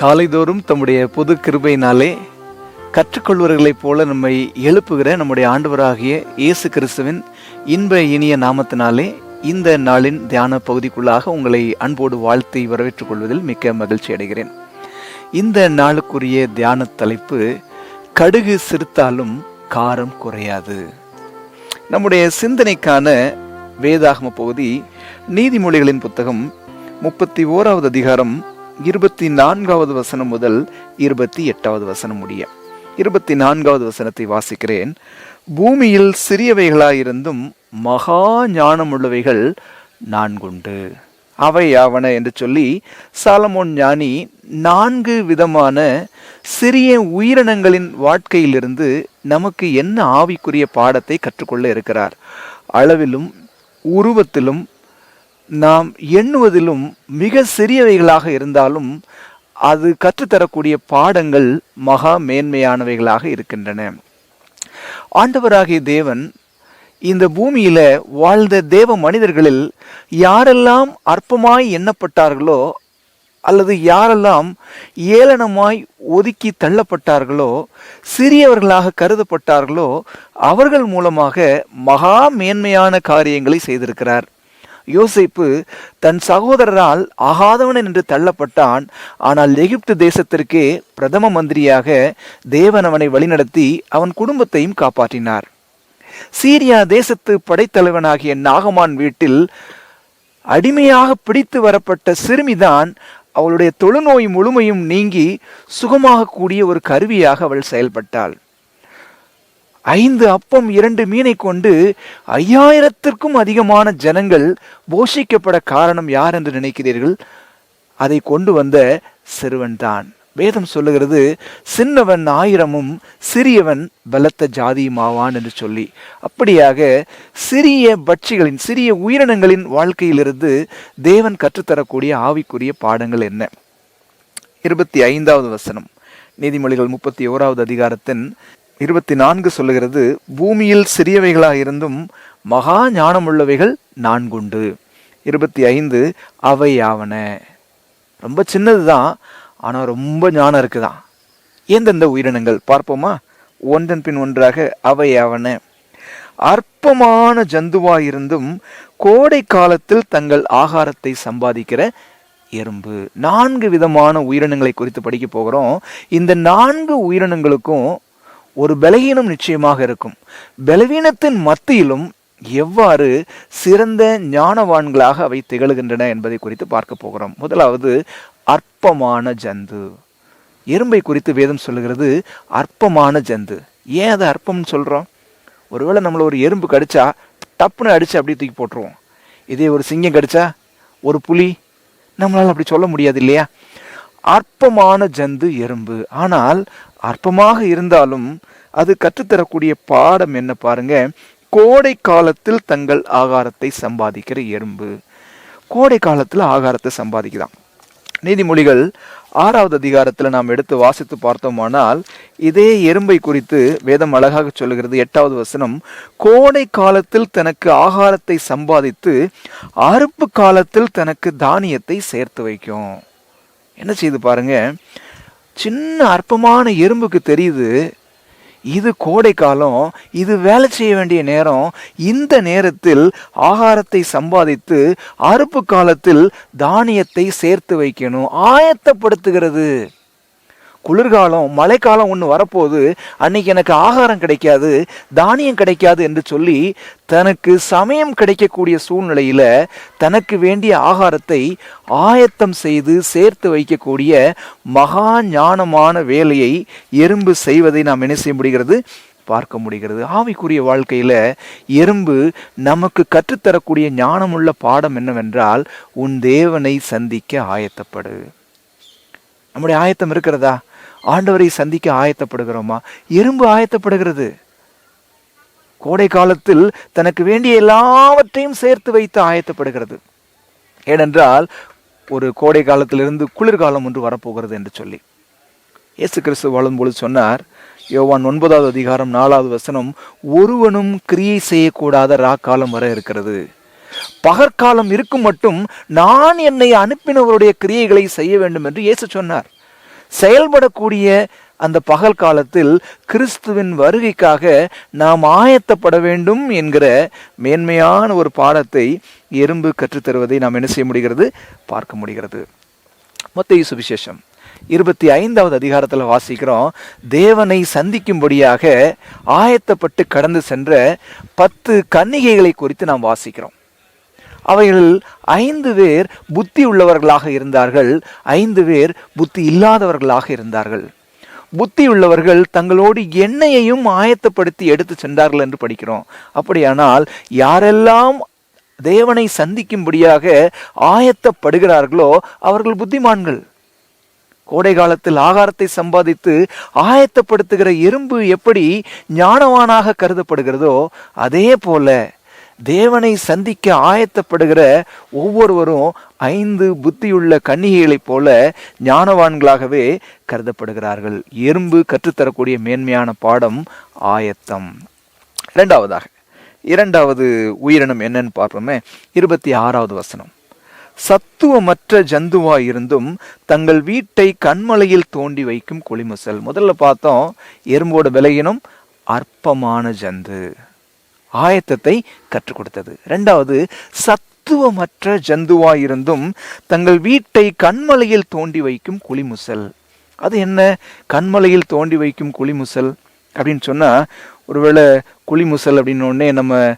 காலைதோறும் தம்முடைய புது கிருபையினாலே கற்றுக்கொள்வர்களைப் போல நம்மை எழுப்புகிற நம்முடைய ஆண்டவராகிய இயேசு கிறிஸ்துவின் இன்ப இனிய நாமத்தினாலே இந்த நாளின் தியான பகுதிக்குள்ளாக உங்களை அன்போடு வாழ்த்தி வரவேற்றுக் கொள்வதில் மிக்க மகிழ்ச்சி அடைகிறேன். இந்த நாளுக்குரிய தியான தலைப்பு கடுகு சிறுத்தாலும் காரம் குறையாது நம்முடைய சிந்தனைக்கான வேதாகம பகுதி நீதிமொழிகளின் புத்தகம் முப்பத்தி ஓராவது அதிகாரம் இருபத்தி நான்காவது வசனம் முதல் இருபத்தி எட்டாவது வசனம் முடிய. இருபத்தி நான்காவது வசனத்தை வாசிக்கிறேன். பூமியில் சிறியவைகளாயிருந்தும் மகா ஞானமுள்ளவைகள் நான்குண்டு. அவை யாவன? என்று சொல்லி சாலமோன் ஞானி நான்கு விதமான சிறிய உயிரினங்களின் வாழ்க்கையிலிருந்து நமக்கு என்ன ஆவிக்குரிய பாடத்தை கற்றுக்கொள்ள இருக்கிறார். அளவிலும் உருவத்திலும் நாம் எண்ணுவதிலும் மிக சிறியவைகளாக இருந்தாலும் அது கற்றுத்தரக்கூடிய பாடங்கள் மகா மேன்மையானவைகளாக இருக்கின்றன. ஆண்டவராகிய தேவன் இந்த பூமியில வாழ்ந்த தேவ மனிதர்களில் யாரெல்லாம் அற்பமாய் எண்ணப்பட்டார்களோ அல்லது யாரெல்லாம் ஏளனமாய் ஒதுக்கி தள்ளப்பட்டார்களோ சிறியவர்களாக கருதப்பட்டார்களோ அவர்கள் மூலமாக மகா மேன்மையான காரியங்களை செய்திருக்கிறார். யோசிப்பு தன் சகோதரரால் ஆகாதவன் என்று தள்ளப்பட்டான். ஆனால் எகிப்து தேசத்திற்கே பிரதம மந்திரியாக தேவன் அவனை வழிநடத்தி அவன் குடும்பத்தையும் காப்பாற்றினார். சீரியா தேசத்து படைத்தலைவனாகிய நாகமான் வீட்டில் அடிமையாக பிடித்து வரப்பட்ட சிறுமிதான் அவளுடைய தொழுநோய் முழுமையும் நீங்கி சுகமாக கூடிய ஒரு கருவியாக அவள் செயல்பட்டாள். ஐந்து அப்பம் இரண்டு மீனை கொண்டு ஐயாயிரத்திற்கும் அதிகமான ஜனங்கள் போஷிக்கப்பட காரணம் யார் என்று நினைக்கிறீர்கள்? அதை கொண்டு வந்த சிறுவன் தான். வேதம் சொல்லுகிறது சின்னவன் ஆயிரமும் சிறியவன் பலத்த ஜாதியுமாவான் என்று சொல்லி. அப்படியாக சிறிய பட்சிகளின் சிறிய உயிரினங்களின் வாழ்க்கையிலிருந்து தேவன் கற்றுத்தரக்கூடிய ஆவிக்குரிய பாடங்கள் என்ன? இருபத்தி ஐந்தாவது வசனம். நீதிமொழிகள் முப்பத்தி ஓராவது அதிகாரத்தின் இருபத்தி நான்கு சொல்லுகிறது பூமியில் சிறியவைகளாக இருந்தும் மகா ஞானமுள்ளவைகள் நான்குண்டு. இருபத்தி ஐந்து அவை யாவன? ரொம்ப சின்னதுதான் ஆனால் ரொம்ப ஞானம் இருக்குதான். எந்தெந்த உயிரினங்கள்? பார்ப்போமா? ஒன்றன் பின் ஒன்றாக அவை யாவன? அற்பமான ஜந்துவாயிருந்தும் கோடை காலத்தில் தங்கள் ஆகாரத்தை சம்பாதிக்கிற எறும்பு. நான்கு விதமான உயிரினங்களை குறித்து படிக்க போகிறோம். இந்த நான்கு உயிரினங்களுக்கும் ஒரு பலவீனம் நிச்சயமாக இருக்கும். பலவீனத்தின் மத்தியிலும் எவ்வாறு சிறந்த ஞானவான்களாக அவை திகழ்கின்றன என்பதை குறித்து பார்க்க போகிறோம். முதலாவது அற்பமான ஜந்து. எறும்பை குறித்து வேதம் சொல்லுகிறது அற்பமான ஜந்து. ஏன் அதை அற்பம்னு சொல்கிறோம் ஒருவேளை நம்மளை ஒரு எறும்பு கடிச்சா டப்புன்னு அடிச்சு அப்படியே தூக்கி போட்டுருவோம். இதே ஒரு சிங்கம் கடிச்சா ஒரு புலி நம்மளால் அப்படி சொல்ல முடியாது இல்லையா? அற்பமான ஜந்து எறும்பு. ஆனால் அற்பமாக இருந்தாலும் அது கற்றுத்தரக்கூடிய பாடம் என்ன பாருங்க? கோடை காலத்தில் தங்கள் ஆகாரத்தை சம்பாதிக்கிற எறும்பு. கோடை காலத்தில் ஆகாரத்தை சம்பாதிக்குதான் நீதிமொழிகள் ஆறாவது அதிகாரத்தில் நாம் எடுத்து வாசித்து பார்த்தோமானால் இதே எறும்பை குறித்து வேதம் அழகாக சொல்லுகிறது. எட்டாவது வசனம் கோடை காலத்தில் தனக்கு ஆகாரத்தை சம்பாதித்து அறுப்பு காலத்தில் தனக்கு தானியத்தை சேர்த்து வைக்கும். என்ன செய்து பாருங்க? சின்ன அற்பமான எறும்புக்கு தெரியுது. இது கோடை காலம் இது வேலை செய்ய வேண்டிய நேரம். இந்த நேரத்தில் ஆகாரத்தை சம்பாதித்து அறுப்பு காலத்தில் தானியத்தை சேர்த்து வைக்கணும். ஆயத்தப்படுத்துகிறது. குளிர்காலம் மழைக்காலம் ஒன்று வரப்போது அன்னைக்கு எனக்கு ஆகாரம் கிடைக்காது தானியம் கிடைக்காது என்று சொல்லி தனக்கு சமயம் கிடைக்கக்கூடிய சூழ்நிலையில் தனக்கு வேண்டிய ஆகாரத்தை ஆயத்தம் செய்து சேர்த்து வைக்கக்கூடிய மகா ஞானமான வேலையை எறும்பு செய்வதை நாம் என்ன செய்ய முடிகிறது? பார்க்க முடிகிறது. ஆவிக்குரிய வாழ்க்கையில் எறும்பு நமக்கு கற்றுத்தரக்கூடிய ஞானமுள்ள பாடம் என்னவென்றால் உன் தேவனை சந்திக்க ஆயத்தப்படு. நம்முடைய ஆயத்தம் இருக்கிறதா? ஆண்டவரை சந்திக்க ஆயத்தப்படுகிறோமா? எறும்பு ஆயத்தப்படுகிறது. கோடை காலத்தில் தனக்கு வேண்டிய எல்லாவற்றையும் சேர்த்து வைத்து ஆயத்தப்படுகிறது. ஏனென்றால் ஒரு கோடை காலத்திலிருந்து குளிர்காலம் ஒன்று வரப்போகிறது என்று சொல்லி. இயேசு கிறிஸ்து வாழும்போது சொன்னார் யோவான் ஒன்பதாவது அதிகாரம் நாலாவது வசனம் ஒருவனும் கிரியை செய்யக்கூடாத ராக்காலம் வர இருக்கிறது. பகற்காலம் இருக்கும் மட்டும் நான் என்னை அனுப்பினவருடைய கிரியைகளை செய்ய வேண்டும் என்று இயேசு சொன்னார். செயல்படக்கூடிய அந்த பகல் காலத்தில் கிறிஸ்துவின் வருகைக்காக நாம் ஆயத்தப்பட வேண்டும் என்கிற மேன்மையான ஒரு பாடத்தை எறும்பு கற்றுத்தருவதை நாம் என்ன செய்ய முடிகிறது? பார்க்க முடிகிறது. மொத்த சுவிசேஷம் இருபத்தி ஐந்தாவது அதிகாரத்தில் வாசிக்கிறோம். தேவனை சந்திக்கும்படியாக ஆயத்தப்பட்டு கடந்து சென்ற பத்து கன்னிகைகளை குறித்து நாம் வாசிக்கிறோம். அவைகள் ஐந்து பேர் புத்தி உள்ளவர்களாக இருந்தார்கள் ஐந்து பேர் புத்தி இல்லாதவர்களாக இருந்தார்கள். புத்தி உள்ளவர்கள் தங்களோடு எண்ணெயையும் ஆயத்தப்படுத்தி எடுத்து சென்றார்கள் என்று படிக்கிறோம். அப்படியானால் யாரெல்லாம் தேவனை சந்திக்கும்படியாக ஆயத்தப்படுகிறார்களோ அவர்கள் புத்திமான்கள். கோடை காலத்தில் ஆகாரத்தை சம்பாதித்து ஆயத்தப்படுத்துகிற எறும்பு எப்படி ஞானவானாக கருதப்படுகிறதோ அதே போல தேவனை சந்திக்க ஆயத்தப்படுகிற ஒவ்வொருவரும் ஐந்து புத்தியுள்ள கன்னிகைகளைப் போல ஞானவான்களாகவே கருதப்படுகிறார்கள். எறும்பு கற்றுத்தரக்கூடிய மேன்மையான பாடம் ஆயத்தம். இரண்டாவதாக இரண்டாவது உயிரினம் என்னன்னு பார்ப்போமே. இருபத்தி ஆறாவது வசனம். சத்துவமற்ற ஜந்துவா இருந்தும் தங்கள் வீட்டை கண்மலையில் தோண்டி வைக்கும் கொளிமுசல். முதல்ல பார்த்தோம் எறும்போட விலகினும் அற்பமான ஜந்து. ஆயத்தத்தை கற்றுக் கொடுத்தது. ரெண்டாவது சத்துவமற்ற ஜந்துவாயிருந்தும் தங்கள் வீட்டை கண்மலையில் தோண்டி வைக்கும் குளிமுசல். அது என்ன? கண்மலையில் தோண்டி வைக்கும் குளிமுசல் அப்படின்னு சொன்னால் ஒருவேளை குளிமுசல் அப்படின்னு நம்ம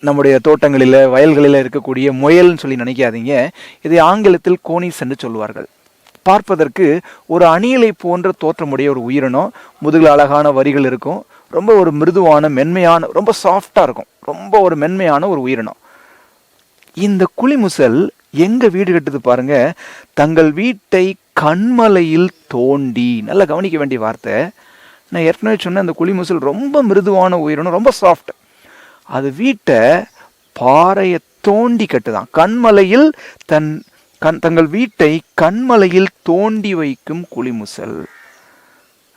நம்முடைய தோட்டங்களில் வயல்களில் இருக்கக்கூடிய முயல்னு சொல்லி நினைக்காதீங்க. இதை ஆங்கிலத்தில் கோனிஸ் என்று சொல்வார்கள் பார்ப்பதற்கு ஒரு அணியலை போன்ற தோற்றமுடைய ஒரு உயிரினம் முதுகில் அழகான வரிகள் இருக்கும். ரொம்ப ஒரு மிருதுவான மென்மையான ரொம்ப சாஃப்டாக இருக்கும். ரொம்ப ஒரு மென்மையான ஒரு உயிரினம். இந்த குளிமுசல் எங்கள் வீடு கட்டுது பாருங்க. தங்கள் வீட்டை கண்மலையில் தோண்டி நல்லா கவனிக்க வேண்டிய வார்த்தை. நான் ஏற்கனவே சொன்ன அந்த குளிமுசல் ரொம்ப மிருதுவான உயிரினம் ரொம்ப சாஃப்ட் அது வீட்டை பாறையை தோண்டி கட்டுதான். கண்மலையில் தன் கண் தங்கள் வீட்டை கண்மலையில் தோண்டி வைக்கும் குளிமுசல்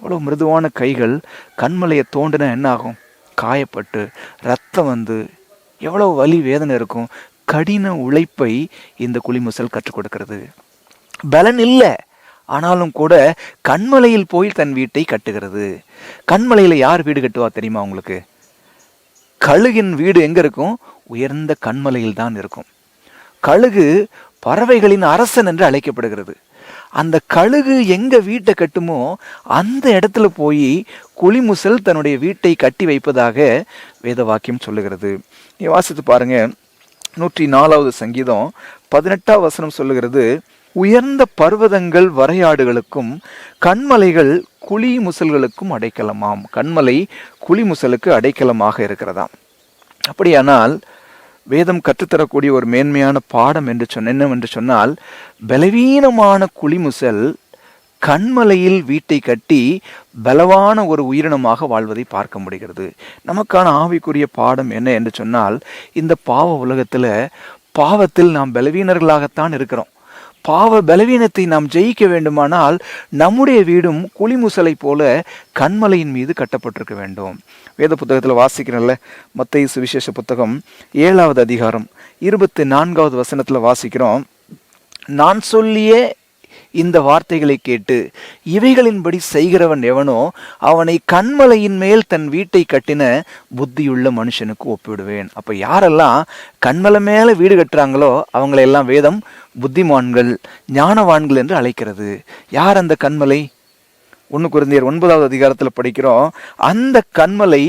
அவ்வளோ மிருதுவான கைகள் கண்மலையை தோண்டினா என்ன ஆகும் காயப்பட்டு ரத்தம் வந்து எவ்வளோ வலி வேதனை இருக்கும்? கடின உழைப்பை இந்த குளிமுசல் கற்றுக் கொடுக்கிறது. பலன் இல்லை. ஆனாலும் கூட கண்மலையில் போய் தன் வீட்டை கட்டுகிறது. கண்மலையில் யார் வீடு கட்டுவா தெரியுமா உங்களுக்கு? கழுகின் வீடு எங்கே இருக்கும்? உயர்ந்த கண்மலையில் தான் இருக்கும். கழுகு பறவைகளின் அரசன் என்று அழைக்கப்படுகிறது. அந்த கழுகு எங்கே வீட்டை கட்டுமோ அந்த இடத்துல போய் குளிமுசல் தன்னுடைய வீட்டை கட்டி வைப்பதாக வேத வாக்கியம் சொல்லுகிறது. நீ வாசித்து பாருங்க. நூற்றி நாலாவது சங்கீதம் பதினெட்டாம் வசனம் சொல்லுகிறது. உயர்ந்த பர்வதங்கள் வரையாடுகளுக்கும் கண்மலைகள் குழி முசல்களுக்கும் அடைக்கலமாம். கண்மலை குழி முசலுக்கு அடைக்கலமாக இருக்கிறதாம். அப்படியானால் வேதம் கற்றுத்தரக்கூடிய ஒரு மேன்மையான பாடம் என்று சொன்ன என்னவென்று சொன்னால் பலவீனமான குளிமுசல் கண்மலையில் வீட்டை கட்டி பலவான ஒரு உயிரினமாக வாழ்வதை பார்க்க முடிகிறது. நமக்கான ஆவிக்குரிய பாடம் என்ன என்று சொன்னால் இந்த பாவ உலகத்தில் பாவத்தில் நாம் பலவீனர்களாகத்தான் இருக்கிறோம். பாவ பலவீனத்தை நாம் ஜெயிக்க வேண்டுமானால் நம்முடைய வீடும் குளிமுசலை போல கண்மலையின் மீது கட்டப்பட்டிருக்க வேண்டும். வேத புத்தகத்தில் வாசிக்கிறோம்ல மத்திய சுவிசேஷ புத்தகம் ஏழாவது அதிகாரம் இருபத்தி நான்காவது வசனத்தில் வாசிக்கிறோம். நான் சொல்லிய இந்த வார்த்தைகளை கேட்டு இவைகளின்படி செய்கிறவன் எவனோ அவனை கண்மலையின் மேல் தன் வீட்டை கட்டின புத்தியுள்ள மனுஷனுக்கு ஒப்பிடுவேன். அப்போ யாரெல்லாம் கண்மலை மேலே வீடு கட்டுறாங்களோ அவங்களையெல்லாம் வேதம் புத்திமான்கள் ஞானவான்கள் என்று அழைக்கிறது. யார் அந்த கண்மலை? ஒன்று குருந்தியர் ஒன்பதாவது அதிகாரத்தில் படிக்கிறோம். அந்த கண்மலை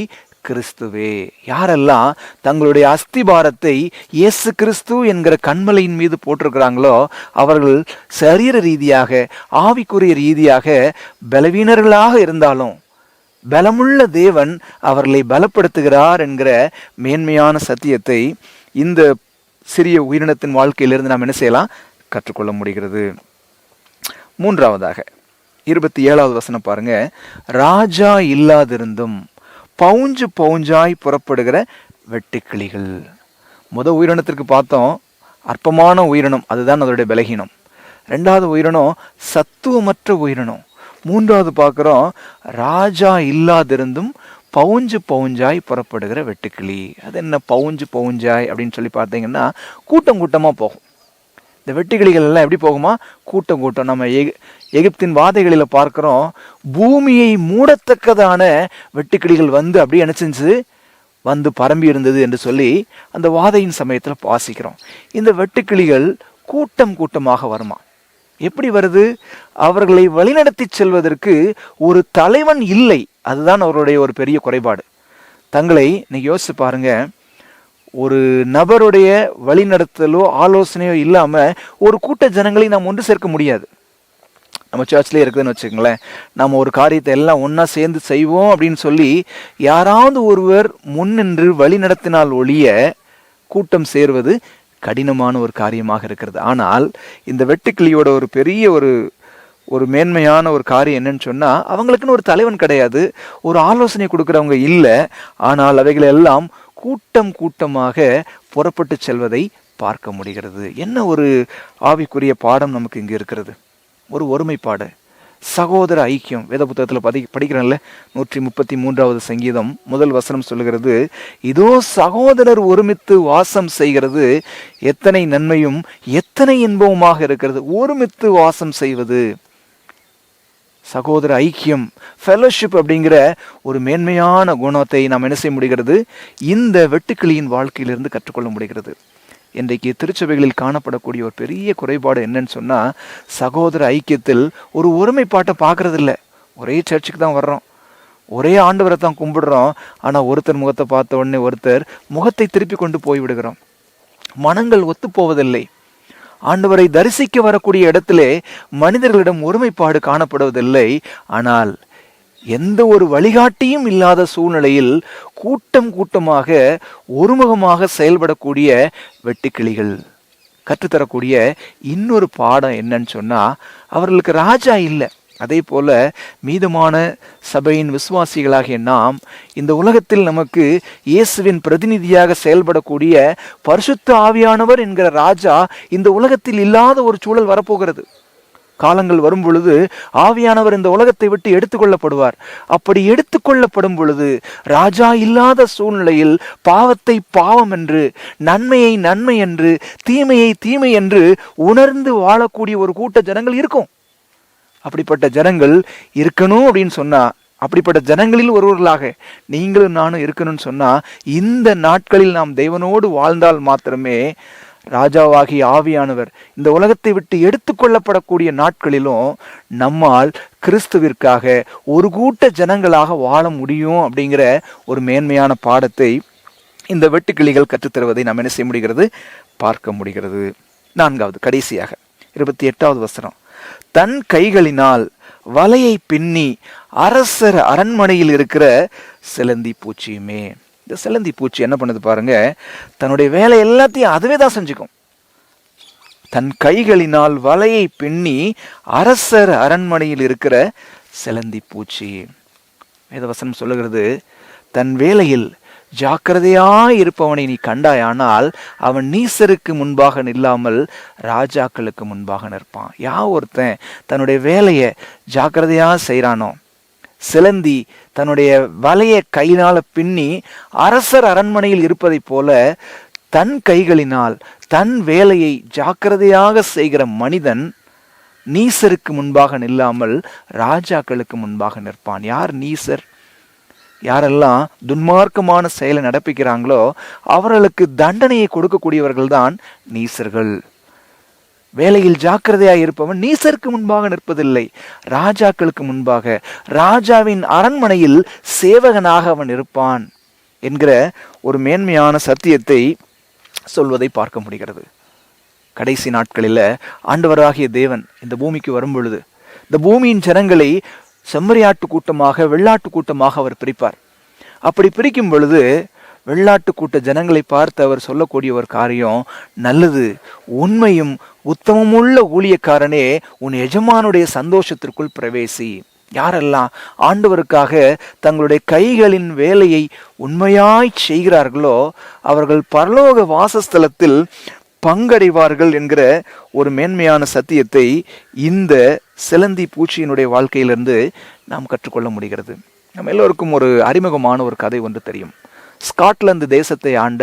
கிறிஸ்துவே. யாரெல்லாம் தங்களுடைய அஸ்திபாரத்தை இயேசு கிறிஸ்து என்கிற கண்மலையின் மீது போட்டிருக்கிறாங்களோ அவர்கள் சரீர ரீதியாக ஆவிக்குரிய ரீதியாக பலவீனர்களாக இருந்தாலும் பலமுள்ள தேவன் அவர்களை பலப்படுத்துகிறார் என்கிற மேன்மையான சத்தியத்தை இந்த சிறிய உயிரினத்தின் வாழ்க்கையிலிருந்து நாம் என்ன செய்யலாம்? கற்றுக்கொள்ள முடிகிறது. மூன்றாவதாக இருபத்தி ஏழாவது வசனம் பாருங்க. ராஜா இல்லாதிருந்தும் பவுஞ்சு பவுஞ்சாய் புறப்படுகிற வெட்டுக்கிளிகள். முத உயிரினத்திற்கு பார்த்தோம் அற்பமான உயிரினம் அதுதான் அதோடைய பலகீனம். ரெண்டாவது உயிரினம் சத்துவமற்ற உயிரினம். மூன்றாவது பார்க்குறோம் ராஜா இல்லாதிருந்தும் பவுஞ்சு பவுஞ்சாய் புறப்படுகிற வெட்டுக்கிளி. அது என்ன பவுஞ்சு பவுஞ்சாய் அப்படின்னு சொல்லி பார்த்தீங்கன்னா கூட்டம் கூட்டமாக போகும். இந்த வெட்டுக்கிளிகள் எல்லாம் எப்படி போகுமா? கூட்டம் கூட்டம். நம்ம எகிப்தின் வாதைகளில் பார்க்குறோம் பூமியை மூடத்தக்கதான வெட்டுக்கிளிகள் வந்து அப்படியே என்ன செஞ்சு வந்து பரம்பி இருந்தது என்று சொல்லி அந்த வாதையின் சமயத்தில் வாசிக்கிறோம். இந்த வெட்டுக்கிளிகள் கூட்டம் கூட்டமாக வருமா? எப்படி வருது? அவர்களை வழிநடத்தி செல்வதற்கு ஒரு தலைவன் இல்லை. அதுதான் அவருடைய ஒரு பெரிய குறைபாடு. தங்களை நீங்க யோசிச்சு பாருங்க. ஒரு நபருடைய வழிநடத்தலோ ஆலோசனையோ இல்லாமல் ஒரு கூட்ட ஜனங்களை நாம் ஒன்று சேர்க்க முடியாது. நம்ம சர்ச்லேயே இருக்குதுன்னு வச்சுக்கோங்களேன். நம்ம ஒரு காரியத்தை எல்லாம் ஒன்றா சேர்ந்து செய்வோம் அப்படின்னு சொல்லி யாராவது ஒருவர் முன்னின்று வழி நடத்தினால் ஒழிய கூட்டம் சேர்வது கடினமான ஒரு காரியமாக இருக்கிறது. ஆனால் இந்த வெட்டுக்கிளியோட ஒரு பெரிய ஒரு ஒரு மேன்மையான ஒரு காரியம் என்னன்னு சொன்னால் அவங்களுக்குன்னு ஒரு தலைவன் கிடையாது. ஒரு ஆலோசனை கொடுக்குறவங்க இல்லை. ஆனால் அவைகள் எல்லாம் கூட்டம் கூட்டமாக புறப்பட்டு செல்வதை பார்க்க முடிகிறது. என்ன ஒரு ஆவிக்குரிய பாடம் நமக்கு இங்கே இருக்கிறது? ஒரு ஒருமைப்பாடு. சகோதர ஐக்கியம் வேத புத்தகத்தில் பதி படிக்கிறோம்ல நூற்றி முப்பத்தி மூன்றாவது சங்கீதம் முதல் வசனம் சொல்லுகிறது இதோ சகோதரர் ஒருமித்து வாசம் செய்கிறது எத்தனை நன்மையும் எத்தனை இன்பமுமாக இருக்கிறது ஒருமித்து வாசம் செய்வது. சகோதர ஐக்கியம் ஃபெலோஷிப் அப்படிங்கிற ஒரு மேன்மையான குணத்தை நாம் என்ன செய்ய முடிகிறது? இந்த வெட்டுக்கிளியின் வாழ்க்கையிலிருந்து கற்றுக்கொள்ள முடிகிறது. இன்றைக்கு திருச்சபைகளில் காணப்படக்கூடிய ஒரு பெரிய குறைபாடு என்னன்னு சொன்னால் சகோதர ஐக்கியத்தில் ஒரு ஒருமைப்பாட்டை பார்க்குறதில்ல. ஒரே சர்ச்சுக்கு தான் வர்றோம். ஒரே ஆண்டவரை தான் கும்பிடுறோம். ஆனால் ஒருத்தர் முகத்தை பார்த்த உடனே ஒருத்தர் முகத்தை திருப்பி கொண்டு போய்விடுகிறோம். மனங்கள் ஒத்துப்போவதில்லை. ஆண்டவரை தரிசிக்க வரக்கூடிய இடத்திலே மனிதர்களிடம் ஒருமைப்பாடு காணப்படுவதில்லை. ஆனால் எந்த ஒரு வழிகாட்டியும் இல்லாத சூழ்நிலையில் கூட்டம் கூட்டமாக ஒருமுகமாக செயல்படக்கூடிய வெட்டுக்கிளிகள் கற்றுத்தரக்கூடிய இன்னொரு பாடம் என்னன்னு சொன்னால் அவர்களுக்கு ராஜா இல்லை. அதே போல மீதமான சபையின் விசுவாசிகளாகிய நாம் இந்த உலகத்தில் நமக்கு இயேசுவின் பிரதிநிதியாக செயல்படக்கூடிய பரிசுத்த ஆவியானவர் என்கிற ராஜா இந்த உலகத்தில் இல்லாத ஒரு சூழல் வரப்போகிறது. காலங்கள் வரும் பொழுது ஆவியானவர் இந்த உலகத்தை விட்டு எடுத்துக்கொள்ளப்படுவார். அப்படி எடுத்துக்கொள்ளப்படும் பொழுது ராஜா இல்லாத சூழ்நிலையில் பாவத்தை பாவம் என்று நன்மையை நன்மை என்று தீமையை தீமை என்று உணர்ந்து வாழக்கூடிய ஒரு கூட்ட ஜனங்கள் இருக்கும். அப்படிப்பட்ட ஜனங்கள் இருக்கணும் அப்படின்னு சொன்னா அப்படிப்பட்ட ஜனங்களில் ஒருவர்களாக நீங்களும் நானும் இருக்கணும்னு சொன்னா இந்த நாட்களில் நாம் தேவனோடு வாழ்ந்தால் மாத்திரமே ராஜாவாகிய ஆவியானவர் இந்த உலகத்தை விட்டு எடுத்துக்கொள்ளப்படக்கூடிய நாட்களிலும் நம்மால் கிறிஸ்துவிற்காக ஒரு கூட்ட ஜனங்களாக வாழ முடியும் அப்படிங்கிற ஒரு மேன்மையான பாடத்தை இந்த வெட்டுக்கிளிகள் கற்றுத்தருவதை நாம் என்ன செய்ய முடிகிறது? பார்க்க முடிகிறது. நான்காவது கடைசியாக இருபத்தி எட்டாவது வசனம். தன் கைகளினால் வலையை பின்னி அரசர் அரண்மனையில் இருக்கிற சிலந்தி பூச்சியுமே. இந்த செல்லந்தி பூச்சி என்ன பண்ணுது பாருங்க தன்னுடைய வேலை எல்லாத்தையும் அதுவே தான் செஞ்சுக்கும். தன் கைகளினால் வலையை பின்னி அரசர் அரண்மனையில் இருக்கிற செலந்தி பூச்சி. வேதவசனம் சொல்லுகிறது தன் வேலையில் ஜாக்கிரதையாய் இருப்பவனை நீ கண்டாயானால் அவன் நீசருக்கு முன்பாக நில்லாமல் ராஜாக்களுக்கு முன்பாக நிற்பான். யா ஒருத்தன் தன்னுடைய வேலையை ஜாக்கிரதையாக செய்கிறானோ சிலந்தி தன்னுடைய வலையை கையினால பின்னி அரசர் அரண்மனையில் இருப்பதைப் போல தன் கைகளினால் தன் வேலையை ஜாக்கிரதையாக செய்கிற மனிதன் நீசருக்கு முன்பாக நில்லாமல் ராஜாக்களுக்கு முன்பாக நிற்பான். யார் நீசர்? யாரெல்லாம் துன்மார்க்கமான செயலை நடப்பிக்கிறாங்களோ அவர்களுக்கு தண்டனையை கொடுக்கக்கூடியவர்கள் தான் நீசர்கள். வேலையில் ஜாக்கிரதையாக இருப்பவன் நீசருக்கு முன்பாக நிற்பதில்லை. ராஜாக்களுக்கு முன்பாக. ராஜாவின் அரண்மனையில் சேவகனாக அவன் இருப்பான் என்கிற ஒரு மேன்மையான சத்தியத்தை சொல்வதை பார்க்க முடிகிறது. கடைசி நாட்களில் ஆண்டவராகிய தேவன் இந்த பூமிக்கு வரும் பொழுது இந்த பூமியின் ஜனங்களை செம்மறியாட்டு கூட்டமாக வெள்ளாட்டு கூட்டமாக அவர் பிரிப்பார். அப்படி பிரிக்கும் பொழுது வெள்ளாட்டு கூட்ட ஜனங்களை பார்த்து அவர் சொல்லக்கூடிய ஒரு காரியம் நல்லது. உண்மையும் உத்தமமுள்ள ஊழியக்காரனே உன் எஜமானுடைய சந்தோஷத்திற்குள் பிரவேசி. யாரெல்லாம் ஆண்டவருக்காக தங்களுடைய கைகளின் வேலையை உண்மையாய் செய்கிறார்களோ அவர்கள் பரலோக வாசஸ்தலத்தில் பங்கடைவார்கள் என்கிற ஒரு மேன்மையான சத்தியத்தை இந்த சிலந்தி பூச்சியினுடைய வாழ்க்கையிலிருந்து நாம் கற்றுக்கொள்ள முடிகிறது. நம்ம எல்லோருக்கும் ஒரு அறிமுகமான ஒரு கதை ஒன்று தெரியும். ஸ்காட்லாந்து தேசத்தை ஆண்ட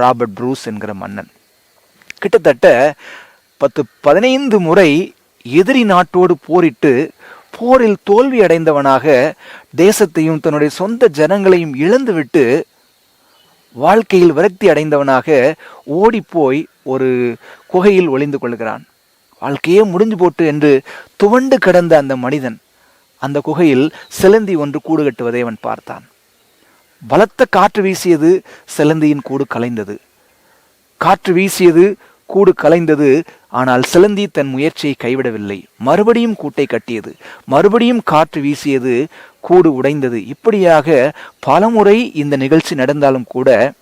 ராபர்ட் ப்ரூஸ் என்கிற மன்னன். கிட்டத்தட்ட பத்து பதினைந்து முறை எதிரி நாட்டோடு போரிட்டு போரில் தோல்வி அடைந்தவனாக தேசத்தையும் தன்னுடைய சொந்த ஜனங்களையும் இழந்துவிட்டு வாழ்க்கையில் விரக்தி அடைந்தவனாக ஓடிப்போய் ஒரு குகையில் ஒளிந்து கொள்கிறான். வாழ்க்கையே முடிஞ்சு போட்டு என்று துவண்டு கிடந்த அந்த மனிதன் அந்த குகையில் சிலந்தி ஒன்று கூடு கட்டுவதை அவன் பார்த்தான். பலத்த காற்று வீசியது சிலந்தியின் கூடு கலைந்தது. காற்று வீசியது கூடு கலைந்தது ஆனால் சிலந்தி தன் முயற்சியை கைவிடவில்லை. மறுபடியும் கூட்டை கட்டியது. மறுபடியும் காற்று வீசியது கூடு உடைந்தது. இப்படியாக பலமுறை இந்த நிகழ்ச்சி நடந்தாலும் கூட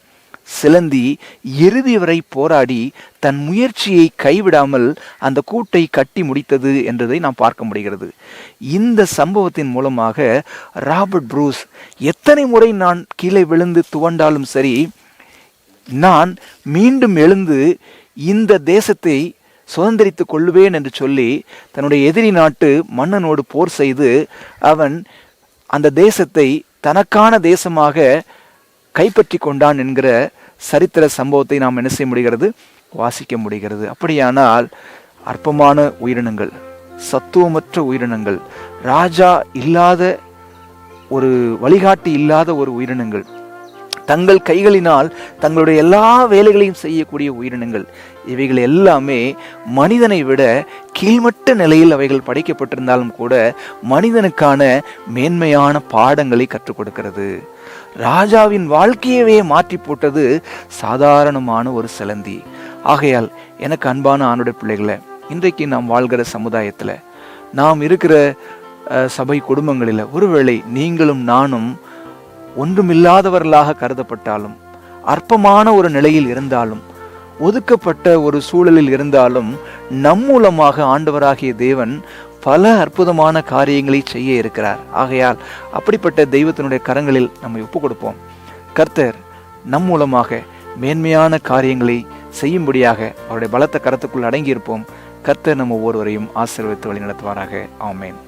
சிலந்தி இறுதி வரை போராடி தன் முயற்சியை கைவிடாமல் அந்த கூட்டை கட்டி முடித்தது என்றதை நாம் பார்க்க முடிகிறது. இந்த சம்பவத்தின் மூலமாக ராபர்ட் ப்ரூஸ் எத்தனை முறை நான் கீழே விழுந்து துவண்டாலும் சரி நான் மீண்டும் எழுந்து இந்த தேசத்தை சுதந்திரித்து கொள்ளுவேன் என்று சொல்லி தன்னுடைய எதிரி நாட்டு மன்னனோடு போர் செய்து அவன் அந்த தேசத்தை தனக்கான தேசமாக கைப்பற்றி கொண்டான் என்கிற சரித்திர சம்பவத்தை நாம் என்ன செய்ய முடிகிறது? வாசிக்க முடிகிறது. அப்படியானால் அற்பமான உயிரினங்கள் சத்துவமற்ற உயிரினங்கள் ராஜா இல்லாத ஒரு வழிகாட்டி இல்லாத ஒரு உயிரினங்கள் தங்கள் கைகளினால் தங்களுடைய எல்லா வேலைகளையும் செய்யக்கூடிய உயிரினங்கள் இவைகள் எல்லாமே மனிதனை விட கீழ்மட்ட நிலையில் அவைகள் படைக்கப்பட்டிருந்தாலும் கூட மனிதனுக்கான மேன்மையான பாடங்களை கற்றுக் கொடுக்கிறது. ராஜாவின் வாழ்க்கையவே மாற்றி போட்டது சாதாரணமான ஒரு சிலந்தி. ஆகையால் எனக்கு அன்பான ஆணுடைய பிள்ளைகளை இன்றைக்கு நாம் வாழ்கிற சமுதாயத்தில் நாம் இருக்கிற சபை குடும்பங்களில் ஒருவேளை நீங்களும் நானும் ஒன்றுமில்லாதவர்களாக கருதப்பட்டாலும் அற்பமான ஒரு நிலையில் இருந்தாலும் ஒதுக்கப்பட்ட ஒரு சூழலில் இருந்தாலும் நம் மூலமாக ஆண்டவராகிய தேவன் பல அற்புதமான காரியங்களை செய்ய இருக்கிறார். ஆகையால் அப்படிப்பட்ட தெய்வத்தினுடைய கரங்களில் நம்மை ஒப்பு கொடுப்போம் கர்த்தர் நம் மூலமாக மேன்மையான காரியங்களை செய்யும்படியாக அவருடைய பலத்த கரத்துக்குள் அடங்கியிருப்போம். கர்த்தர் நம்ம ஒவ்வொருவரையும் ஆசீர்வதித்து வழிநடத்துவாராக. ஆமேன்.